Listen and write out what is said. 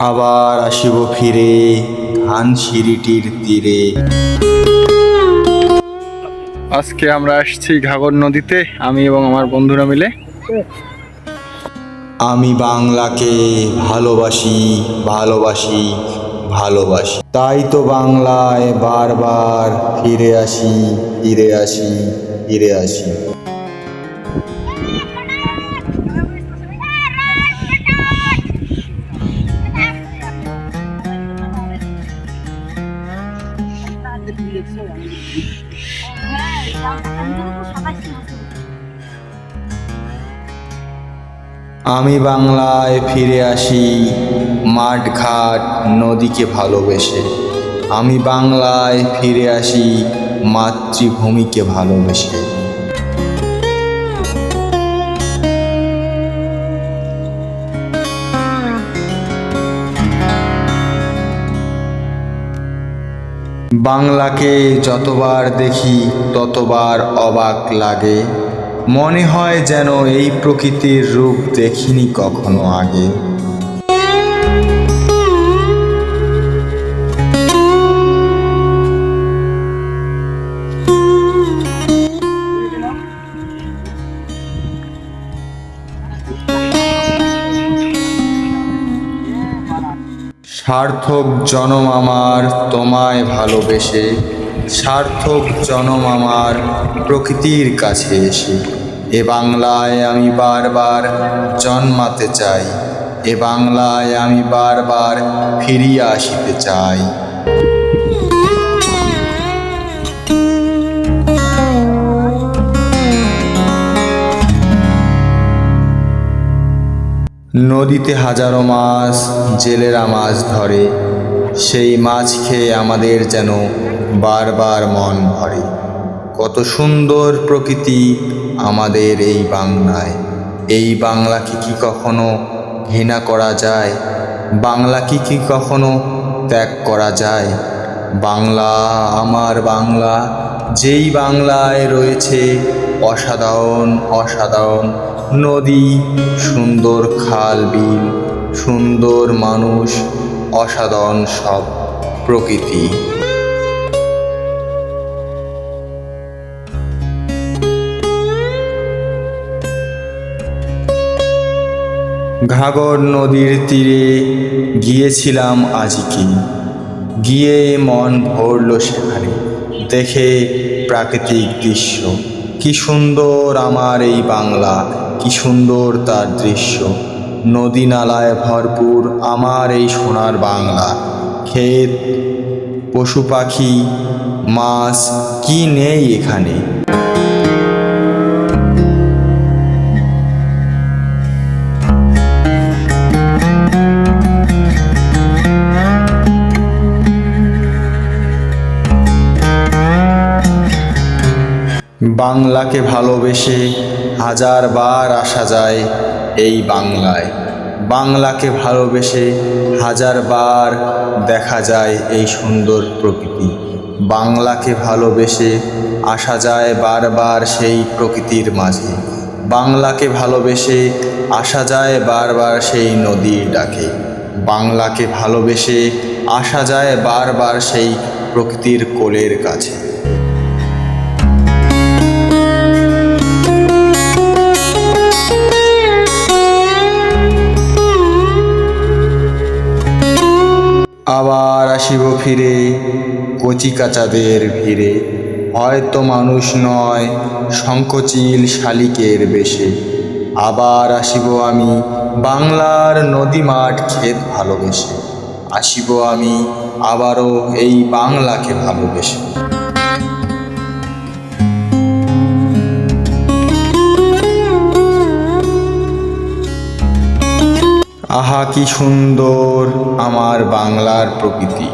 আবার আসিব ফিরে ধান সিঁড়িটির তীরে। আজকে আমরা আসছি ঘাগর নদীতে, আমি এবং আমার বন্ধুরা মিলে। আমি বাংলাকে ভালোবাসি ভালোবাসি ভালোবাসি। তাই তো বাংলায় বারবার ফিরে আসি ফিরে আসি ফিরে আসি। আমি বাংলায় ফিরে আসি মাঠ ঘাট নদীকে ভালোবেসে। আমি বাংলায় ফিরে আসি মাতৃভূমিকে ভালোবেসে। বাংলাকে যতবার দেখি ততবার অবাক লাগে। মনে হয় যেন এই প্রকৃতির রূপ দেখিনি কখনো আগে। সার্থক জনম আমার তোমায় ভালোবেসে, সার্থক জনম আমার প্রকৃতির কাছে এসে। এ বাংলায় আমি বারবার জন্মাতে চাই, এ বাংলায় আমি বারবার ফিরিয়ে আসিতে চাই। নদীতে হাজারো মাছ জেলেরা মাছ ধরে। সেই মাছ খেয়ে আমাদের যেন বারবার মন ভরে। কত সুন্দর প্রকৃতি আমাদের এই বাংলায়। এই বাংলাকে কি কখনো ঘৃণা করা যায়? বাংলাকে কি কখনো ত্যাগ করা যায়? বাংলা, আমার বাংলা, যেই বাংলায় রয়েছে অসাধারণ অসাধারণ নদী, সুন্দর খাল বিল, সুন্দর মানুষ, অসাধারণ সব প্রকৃতি। ঘাগর নদীর তীরে গিয়েছিলাম আজকে। গিয়ে মন ভরল সেখানে। দেখে প্রাকৃতিক দৃশ্য। কি সুন্দর আমার এই বাংলা, কি সুন্দর তার দৃশ্য। নদী নালায় ভরপুর আমার এই সোনার বাংলা। ক্ষেত, পশু পাখি, মাছ, কি নেই এখানে? বাংলাকে ভালোবেসে হাজার বার আসা যায় এই বাংলায়। বাংলাকে ভালোবেসে হাজার বার দেখা যায় এই সুন্দর প্রকৃতি। বাংলাকে ভালোবেসে আসা যায় বারবার সেই প্রকৃতির মাঝে। বাংলাকে ভালোবেসে আসা যায় বারবার সেই নদীর ডাকে। বাংলাকে ভালোবেসে আসা যায় বারবার সেই প্রকৃতির কোলের কাছে। আবার আসিব ফিরে, কচি কাচাদের ভিড়ে। হয়তো মানুষ নয় শঙ্খচিল শালিকের বেশে। আবার আসিব আমি বাংলার নদী মাঠ ক্ষেত ভালোবেসে। আসিব আমি আবারও এই বাংলাকে ভালোবেসে। আহা কি সুন্দর আমার বাংলার প্রকৃতি।